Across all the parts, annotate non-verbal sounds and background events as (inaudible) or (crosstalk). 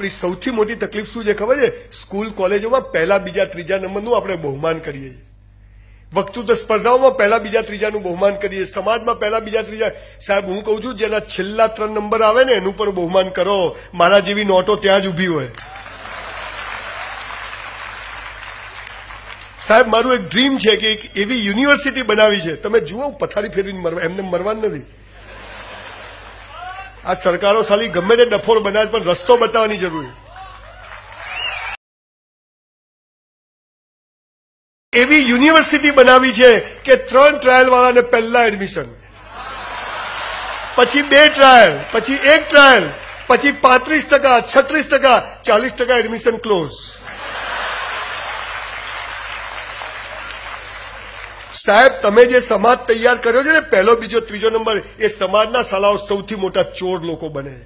આપણી સૌથી મોટી તકલીફ શું છે ખબર છે? સ્કૂલ, કોલેજોમાં પહેલા, બીજા, ત્રીજા નંબરનું આપણે બહુમાન કરીએ છીએ. વક્તૃત્વ સ્પર્ધાઓમાં પહેલા, બીજા, ત્રીજાનું બહુમાન કરીએ સમાજમાં પહેલા, બીજા, ત્રીજા. સાહેબ, હું કહું છું, જેના છેલ્લા ત્રણ નંબર આવે ને, એનું પણ બહુમાન કરો. મારા જેવી નોટો ત્યાં જ ઊભી હોય. સાહેબ, મારું એક ડ્રીમ છે કે એક એવી યુનિવર્સિટી બનાવી છે. તમે જુઓ, પથારી ફેરવીને મરવા એમને મરવાનું નથી. આ સરકારો ખાલી ગમે તે ડફોર બનાવે પણ રસ્તો બતાવવાની જરૂર એવી યુનિવર્સિટી બનાવી છે કે ત્રણ ટ્રાયલ વાળાને પહેલા એડમિશન પછી બે ટ્રાયલ પછી એક ટ્રાયલ પછી પાંત્રીસ ટકા, છત્રીસ ટકા, ચાલીસ ટકા એડમિશન ક્લોઝ સાહેબ, તમે જે સમાજ તૈયાર કર્યો છે ને, પહેલો, બીજો, ત્રીજો નંબર, એ સમાજના સાલાઓ સૌથી મોટા ચોર લોકો બને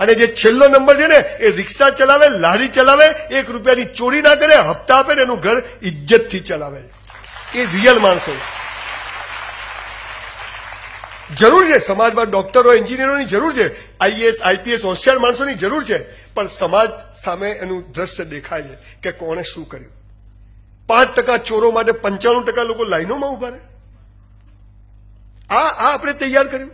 અને જે છેલ્લો નંબર છે ને, એ રિક્ષા ચલાવે, લારી ચલાવે, એક રૂપિયાની ચોરી ના કરે, હપ્તા આપે ને, એનું ઘર ઇજ્જતથી ચલાવે એ રિયલ માણસો જરૂર છે, સમાજમાં ડોક્ટરો, એન્જિનિયરોની જરૂર છે આઈએસ આઈપીએસ, હોશિયાર માણસોની જરૂર છે, પણ સમાજ સામે એનું દ્રશ્ય દેખાય છે કે કોણે શું કર્યું. પાંચ ટકા ચોરો માટે પંચાણું ટકા લોકો લાઈનોમાં ઊભા રહે. આ આ આપણે તૈયાર કર્યું.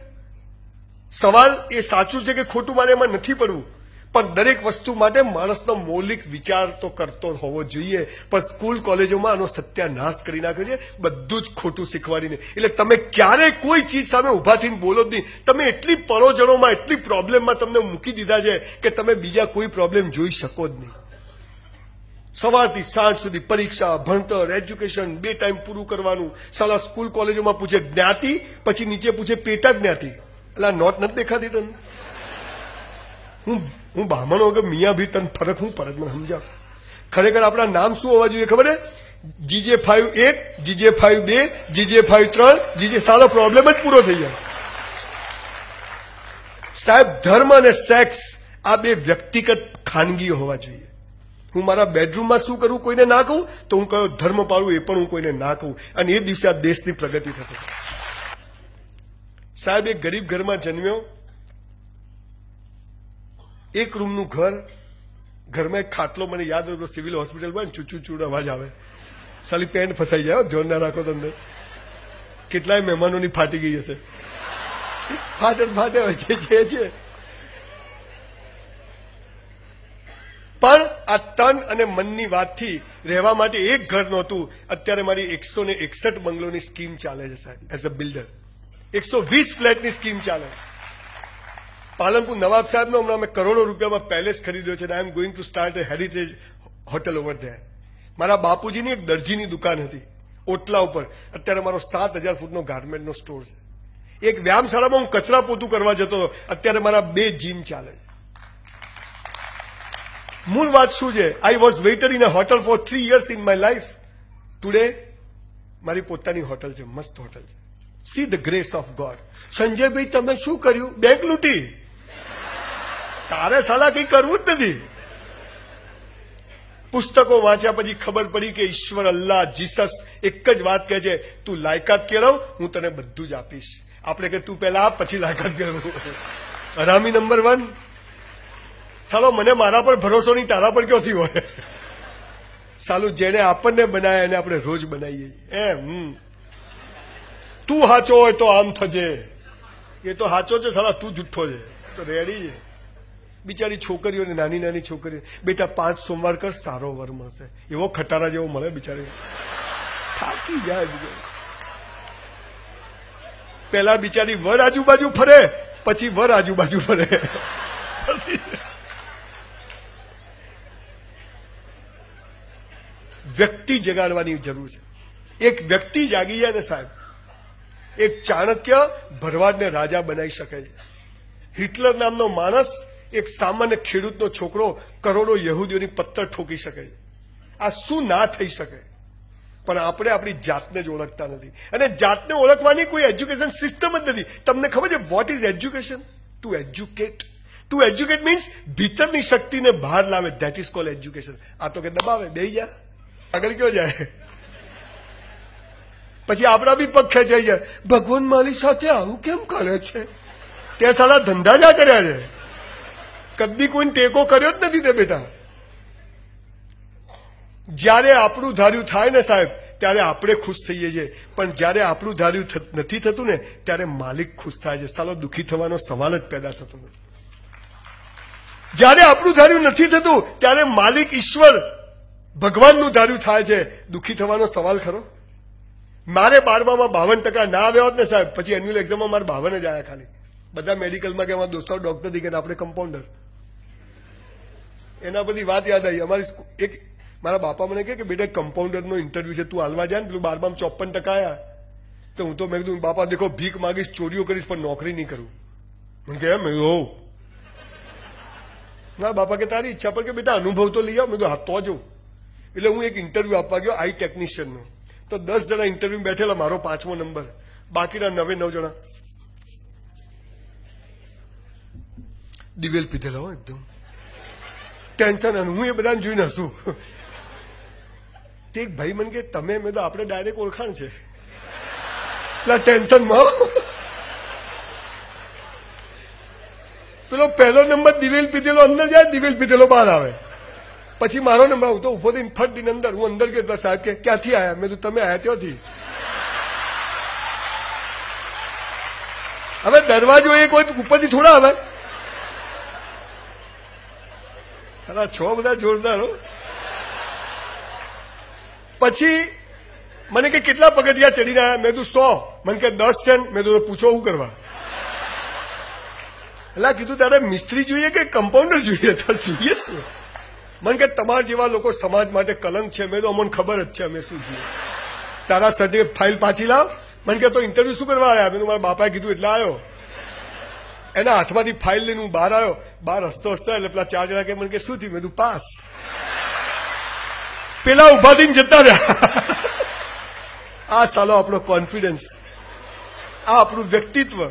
સવાલ એ સાચું છે કે ખોટું મારે એમાં નથી પડવું. પણ દરેક વસ્તુ માટે માણસનો મૌલિક વિચાર તો કરતો હોવો જોઈએ. પણ સ્કૂલ કોલેજોમાં આનો સત્યાનાશ કરી નાખ્યો છે. બધું જ ખોટું શીખવાડીને. એટલે તમે ક્યારે કોઈ ચીજ સામે ઊભા થઈને બોલો જ નહીં. તમે એટલી પરોજનોમાં એટલી પ્રોબ્લેમમાં તમને મૂકી દીધા છે કે તમે બીજા કોઈ પ્રોબ્લેમ જોઈ શકો જ નહીં. સવારથી સાંજ સુધી પરીક્ષા, ભણતર, એજ્યુકેશન બે ટાઈમ પૂરું કરવાનું. સાલા સ્કૂલ કોલેજોમાં પૂછે જ્ઞાતિ, પછી નીચે પૂછે પેટા જ્ઞાતિ. એટલે નોટ નથી દેખાતી તને? હું હું બ્રાહ્મણ વગર મિયા ભી તને ફરક હું ફરક મને સમજાવ? ખરેખર આપણા નામ શું હોવા જોઈએ ખબર જીજે ફાઈવ એક, જીજે ફાઈવ બે, જીજે ફાઈવ ત્રણ, જીજે સારો પ્રોબ્લેમ જ પૂરો થઈ જાય. સાહેબ, ધર્મ અને સેક્સ આ બે વ્યક્તિગત ખાનગી હોવા જોઈએ. હું મારા બેડરૂમમાં શું કરું કોઈને ના કહું? તો હું કયો ધર્મ પાળું એ પણ હું કોઈને ના કહું. અને એ દિવસે આ દેશની પ્રગતિ થશે. સાહેબ, એક ગરીબ ઘરમાં જન્મ્યો. એક રૂમનું ઘર. ઘરમાં એક ખાટલો, મને યાદ હોય સિવિલ હોસ્પિટલમાં ચૂચું અવાજ આવે. સાલી પેન્ટ ફસાઈ જાય ધ્યાન ના રાખો તમને કેટલાય મહેમાનોની ફાટી ગઈ હશે. ફાટે ફાટે હોય છે છે. પણ આ તન અને મનની વાતથી રહેવા માટે એક ઘર નહોતું. અત્યારે મારી એકસો ને એકસઠ બંગલોની સ્કીમ ચાલે છે સાહેબ એઝ અ બિલ્ડર એકસો વીસ ફ્લેટની સ્કીમ ચાલે. પાલનપુર નવાબ સાહેબનો હમણાં અમે કરોડો રૂપિયામાં પેલેસ ખરીદ્યો છે I am going to start a heritage hotel over there મારા બાપુજીની એક દરજીની દુકાન હતી, ઓટલા ઉપર. અત્યારે મારો સાત હજાર ફૂટનો ગાર્મેન્ટનો સ્ટોર છે. એક વ્યાયામશાળામાં હું કચરા પોતું કરવા જતો હતો. અત્યારે મારા બે જીમ ચાલે છે. મૂળ વાત શું છે? I was waiter in a hotel for three years in my life today મારી પોતાની હોટલ છે, મસ્ત હોટલ છે. See the grace of God સંજયભાઈ, તમે શું કર્યું? બેંક લૂંટી. તારે સાલા કઈ કરવું જ નથી. પુસ્તકો વાંચ્યા પછી ખબર પડી કે ઈશ્વર અલ્લાહ, જીસસ, એક જ વાત કહે છે, તું લાયકાત કેળવ, હું તને બધું જ આપીશ. આપણે કે તું પહેલા આપ, પછી લાયકાત કેળવું. (laughs) હરામી નંબર વન સાલો, મને મારા પર ભરોસો નહીં, તારા પર ક્યોથી હોય? સાલું જેને આપણને બનાવે એને આપણે રોજ બનાવીએ એમ. તું હાચો હોય તો આમ થજે. એ તો હાચો છે, સાલા, તું જુઠ્ઠો છે. તો રેડી છે. બિચારી છોકરીઓને નાની નાની છોકરીઓ. બેટા, પાંચ સોમવાર કર, સારો વર મળશે. એવો ખટારા જેવો મળે બિચારી. થાકી જાય પેલા બિચારી વર આજુબાજુ ફરે, પછી વર આજુબાજુ ફરે. વ્યક્તિ જગાડવાની જરૂર છે. એક વ્યક્તિ જાગી જાય ને સાહેબ, એક ચાણક્ય ભરવાડને રાજા બનાવી શકે છે. હિટલર નામનો માણસ એક સામાન્ય ખેડૂતનો છોકરો કરોડો યહૂદીઓની પત્તર ઠોકી શકે છે. આ શું ના થઈ શકે? પણ આપણે આપણી જાતને જ ઓળખતા નથી. અને જાતને ઓળખવાની કોઈ એજ્યુકેશન સિસ્ટમ જ નથી. તમને ખબર છે what is education to educate to educate means ભીતરની શક્તિને બહાર લાવે. ધેટ ઇઝ કોલ એજ્યુકેશન આ તો કે દબાવે બે જા. આગળ કયો જાય? પછી આપણા બી પગ ખેંચાઈ જાય. ભગવાન મારી સાથે આવું કેમ કરે છે? તે સાલા ધંધા જ કર્યા છે. કદી કોઈ ટેકો કર્યો જ નથી તે બેટા. જ્યારે આપણું ધાર્યું થાય ને સાહેબ, ત્યારે આપણે ખુશ થઈએ છીએ. પણ જ્યારે આપણું ધાર્યું નથી થતું ને, ત્યારે માલિક ખુશ થાય છે. સાલો દુઃખી થવાનો સવાલ જ પેદા થતો નથી. જ્યારે આપણું ધાર્યું નથી થતું, ત્યારે માલિક ઈશ્વર ભગવાનનું ધાર્યું થાય છે, દુઃખી થવાનો સવાલ ખરો? મારે બારમામાં બાવન ટકા ના આવ્યા હોત ને સાહેબ, પછી એન્યુઅલ એક્ઝામમાં મારે બાવન જ આવ્યા ખાલી. બધા મેડિકલમાં કે અમારા દોસ્તો ડોક્ટરથી કે આપણે કમ્પાઉન્ડર એના બધી વાત યાદ આવી. અમારી એક, મારા બાપા મને કહે કે બેટા કમ્પાઉન્ડરનો ઇન્ટરવ્યુ છે, તું હાલવા જાય ને, પેલું બારમાં ચોપન ટકા આયા. તો હું તો મેં કીધું, બાપા દેખો, ભીખ માંગીશ, ચોરીઓ કરીશ, પણ નોકરી નહીં કરું. મને કે એમ હો મારા બાપા કે, તારી ઈચ્છા પર કે બેટા અનુભવ તો લઈ આવ. મેં તો હા, તો જો એટલે હું એક ઇન્ટરવ્યુ આપવા ગયો આઈ ટેકનિશિયનનો તો દસ જણા ઇન્ટરવ્યુ બેઠેલા, મારો પાંચમો નંબર બાકીના નવે નવ જણા. દિવેલ પીધેલા હો એકદમ. ટેન્શન અને હું એ બધાને જોઈને હસું. તે ભાઈ મને કે, તમે મેં તો આપણે ડાયરેક્ટ ઓળખાણ છે. પેલા ટેન્શનમાં પેલો પહેલો નંબર દિવેલ પીધેલો, અંદર જાય, દિવેલ પીધેલો, બહાર આવે. પછી મારો નંબર હું તો ઊભો થઈને ફટ દિન અંદર, હું અંદર ગયો સાહેબ કે, ક્યાંથી આવ્યા મેં કીધું, તમે આયા ત્યાંથી. હવે દરવાજો એક હોય ઉપરથી થોડા આવે. ખરા છો બધા જોરદાર પછી મને કે કેટલા પગથિયા ચડી રહ્યા મેં તું સો. મને કે, દસ છે મેં તું પૂછો શું કરવા. એટલે કીધું, તારે મિસ્ત્રી જોઈએ કે કમ્પાઉન્ડર જોઈએ? તારે જોઈએ છે. મને કે તમારા જેવા લોકો સમાજ માટે કલંક છે, મેં તો અમને ખબર જ છે, અમે શું છીએ. તારા સર્ટિફિકેટ ફાઇલ પાછી લાવ. મને કે તો ઇન્ટરવ્યુ શું કરવા આવ્યા? મેં મારા બાપાએ કીધું, એટલે આવ્યો એના હાથમાંથી ફાઇલ લઈને હું બહાર આવ્યો. બહાર હસતો હસતો એટલે પેલા ચાર જણા કે, મને કે શું થયું? મેં તું પાસ. પેલા ઊભા થઈને જતા રહ્યા. આ સાલો આપણો કોન્ફિડન્સ આ આપણું વ્યક્તિત્વ.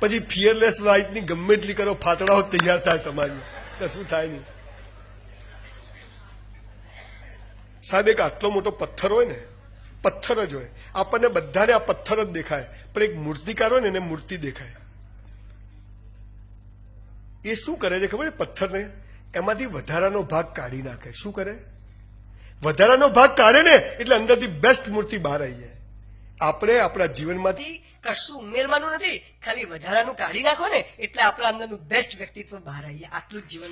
પછી ફિયરલેસ લાઈફની ગમે એટલી કરો ફાતડાઓ તૈયાર થાય સમાજમાં. કશું થાય નહીં? સાહેબ, એક આટલો મોટો પથ્થર હોય ને, પથ્થર જ હોય. આપણને બધાને આ પથ્થર જ દેખાય, પણ એક મૂર્તિકાર હોય ને, એને મૂર્તિ દેખાય. એ શું કરે છે ખબર પથ્થરને? એમાંથી વધારાનો ભાગ કાઢી નાખે. શું કરે? વધારાનો ભાગ કાઢે ને, એટલે અંદરથી બેસ્ટ મૂર્તિ બહાર આવી જાય. આપણે આપણા જીવનમાંથી કશું ઉમેરવાનું નથી, ખાલી વધારાનું કાઢી નાખો ને, એટલે આપણા અંદરનું બેસ્ટ વ્યક્તિત્વ બહાર આવી જાય. આટલું જીવન